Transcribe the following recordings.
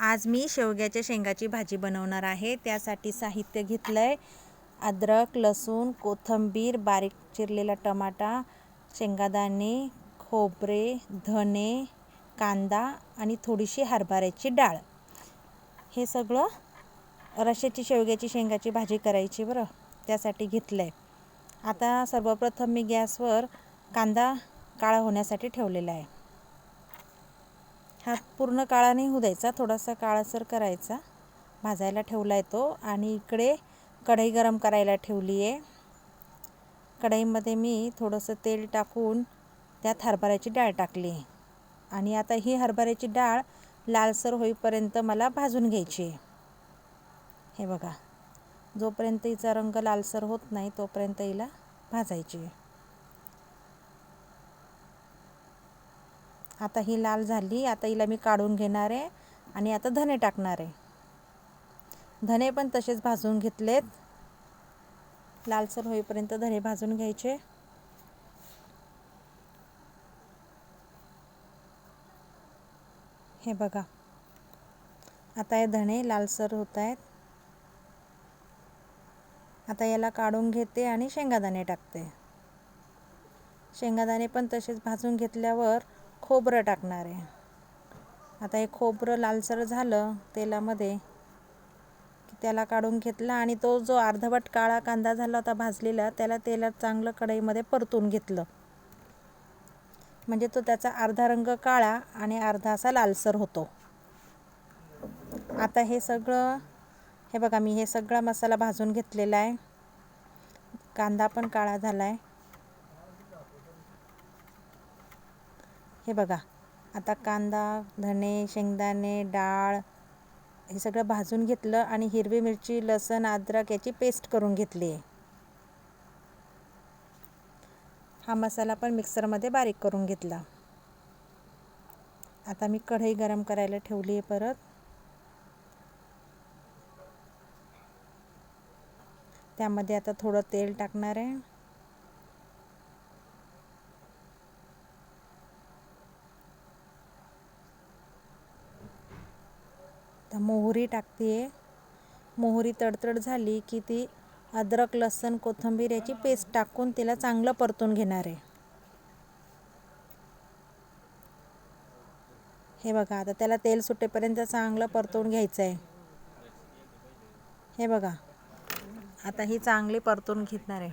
आज मी शेवग्याच्या शेंगाची भाजी बनवणार आहे. त्यासाठी साहित्य घेतलं आहे अद्रक लसूण कोथिंबीर बारीक चिरलेला टमाटा शेंगादाणे खोबरे धने कांदा आणि थोडीशी हरभऱ्याची डाळ. हे सगळं रश्याची शेवग्याची शेंगाची भाजी करायची बरं. त्यासाठी घेतलं आहे आता सर्वप्रथम मी गॅसवर कांदा काळा होण्यासाठी ठेवलेला आहे. हा पूर्ण काळा नाही होऊ द्यायचा थोडासा काळासर करायचा. भाजायला ठेवला आहे तो आणि इकडे कढई गरम करायला ठेवली आहे कढईमध्ये मी थोडंसं तेल टाकून त्यात हरभऱ्याची डाळ टाकली. आणि आता ही हरभऱ्याची डाळ लालसर होईपर्यंत मला भाजून घ्यायची आहे. हे बघा जोपर्यंत हिचा रंग लालसर होत नाही तोपर्यंत हिला भाजायची आता ही लाल झाली आता हिला मी काढून घेणार आहे आणि आता धने टाकणार आहे. धने पण तसेच भाजून घेतलेत. लालसर होईपर्यंत धने भाजून घ्यायचे. हे बघा. आता हे धणे लालसर होत आहेत आता याला काढून घेते आणि शेंगादाणे टाकते. शेंगादाणे पण तसेच भाजून घेतल्यावर खोबरं टाकणार आहे. आता हे खोबरं लालसर झालं तेलामध्ये की त्याला काढून घेतला आणि तो जो अर्धवट काळा कांदा झाला होता भाजलेला त्याला तेलात चांगलं कढईमध्ये परतून घेतलं. म्हणजे तो त्याचा अर्धा रंग काळा आणि अर्धा असा लालसर होतो. आता हे सगळं हे बघा मी हे सगळा मसाला भाजून घेतलेला आहे. कांदा पण काळा झाला आहे हे बघा आता कांदा धणे शेंगदाणे डाळ हे सगळं भाजून घेतलं आणि हिरवी मिरची लसण अद्रक याची पेस्ट करून घेतली. आहे हा मसाला पण मिक्सरमध्ये बारीक करून घेतला. आता मी कढई गरम करायला ठेवली आहे परत. त्यामध्ये आता थोडं तेल टाकणार आहे. आता मोहरी टाकते मोहरी तडतड झाली की ती अद्रक लसण कोथिंबीर याची पेस्ट टाकून तिला चांगलं परतून घेणार आहे. हे बघा आता त्याला तेल सुटेपर्यंत चांगलं परतून घ्यायचं आहे हे बघा आता ही चांगली परतून घेणार आहे.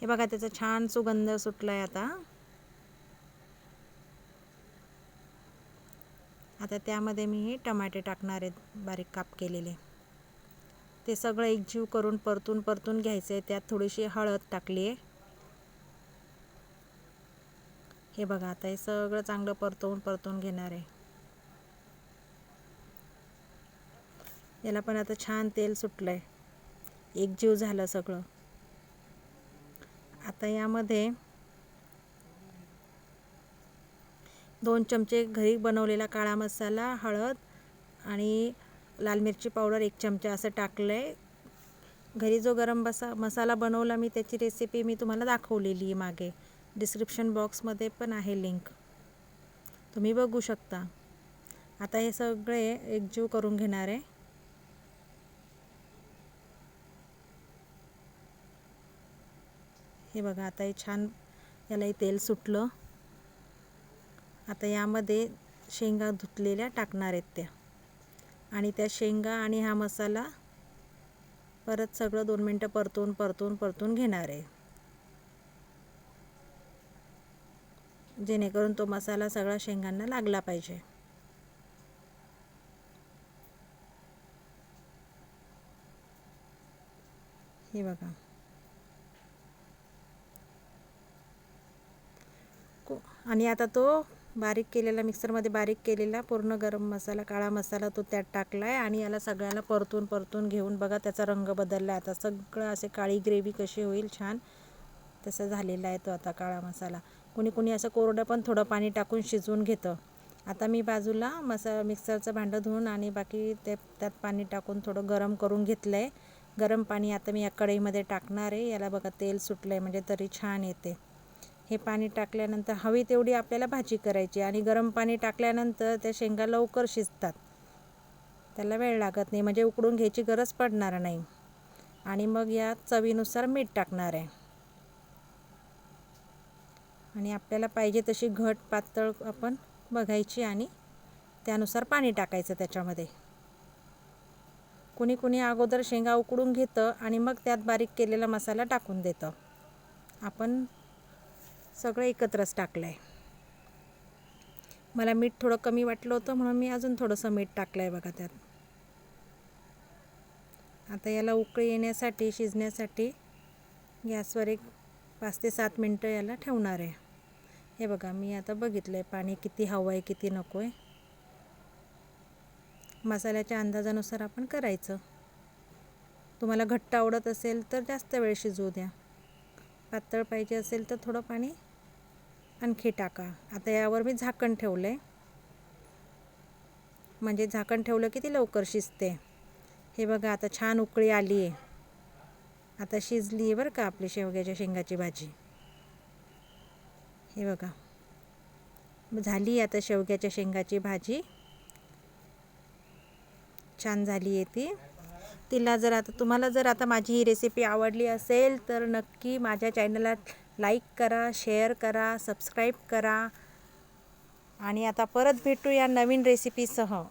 हे बघा त्याचा छान सुगंध सुटला आहे आता. आता त्यामध्ये मी टमाटे टाकणार आहेत बारीक काप केलेले. ते सगळं एकजीव करून परतून परतून घ्यायचं आहे त्यात थोडीशी हळद टाकली आहे. हे बघा आता हे सगळं चांगलं परतवून परतून घेणार आहे. याला पण आता छान तेल सुटलं आहे एकजीव झालं सगळं. आता यामध्ये दोन चमचे घरी बनवलेला काळा मसाला हळद आणि लाल मिरची पावडर एक चमचा असं टाकलं आहे घरी जो गरम बसा मसाला बनवला मी त्याची रेसिपी मी तुम्हाला दाखवलेली आहे मागे. डिस्क्रिप्शन बॉक्समध्ये पण आहे लिंक तुम्ही बघू शकता. आता हे सगळे एकजीव करून घेणार आहे. हे बघा आता हे छान यालाही तेल सुटलं. आता यामध्ये शेंगा धुतलेल्या टाकणार आहेत त्या. आणि त्या शेंगा आणि हा मसाला परत सगळं दोन मिनटं परतून परतून परतून घेणार आहे. जेणेकरून तो मसाला सगळा शेंगांना लागला पाहिजे. हे बघा. आणि आता तो बारीक केलेला मिक्सरमध्ये बारीक केलेला पूर्ण गरम मसाला काळा मसाला तो त्यात टाकला आहे आणि याला सगळ्याला परतून परतून घेऊन बघा त्याचा रंग बदलला आहे. आता सगळं असे काळी ग्रेव्ही कशी होईल छान. तसं झालेला आहे तो आता काळा मसाला. कोणी कुणी असं कोरडं पण थोडं पाणी टाकून शिजवून घेतं. आता मी बाजूला मसा मिक्सरचं भांडं धुवून आणि बाकी ते त्यात पाणी टाकून थोडं गरम करून घेतलं आहे गरम पाणी आता मी या कढईमध्ये टाकणार आहे. याला बघा तेल सुटलं आहे म्हणजे तरी छान येते. हे पाणी टाकल्यानंतर हवी तेवढी आपल्याला भाजी करायची आणि गरम पाणी टाकल्यानंतर त्या शेंगा लवकर शिजतात. त्याला वेळ लागत नाही म्हणजे उकडून घ्यायची गरज पडणार नाही. आणि मग या चवीनुसार मीठ टाकणार आहे. आणि आपल्याला पाहिजे तशी घट पातळ आपण बघायची आणि त्यानुसार पाणी टाकायचं त्याच्यामध्ये. कुणी कुणी अगोदर शेंगा उकडून घेतं आणि मग त्यात बारीक केलेला मसाला टाकून देतं. आपण सगळं एकत्रच टाकलं आहे मला मीठ थोडं कमी वाटलं होतं म्हणून मी अजून थोडंसं मीठ टाकलं आहे बघा त्यात. आता याला उकळी येण्यासाठी शिजण्यासाठी गॅसवर एक पाच ते सात मिनटं याला ठेवणार आहे. हे बघा मी आता बघितलं आहे पाणी किती हवं आहे किती नको आहे मसाल्याच्या अंदाजानुसार आपण करायचं. तुम्हाला घट्ट आवडत असेल तर जास्त वेळ शिजवू द्या. पातळ पाहिजे असेल तर थोडं पाणी आणखी टाका. आता यावर मी झाकण ठेवलं आहे म्हणजे झाकण ठेवलं की ती लवकर शिजते. हे बघा आता छान उकळी आली आहे. आता शिजली आहे बरं का आपली शेवग्याच्या शेंगाची भाजी. हे बघा. झाली आता शेवग्याच्या शेंगाची भाजी. छान झाली आहे ती. तिला जर आता तुम्हाला जर आता माझी ही रेसिपी आवडली असेल तर नक्की माझ्या चॅनलला लाईक करा शेअर करा सबस्क्राईब करा. आणि आता परत भेटू या नवीन रेसिपीसह.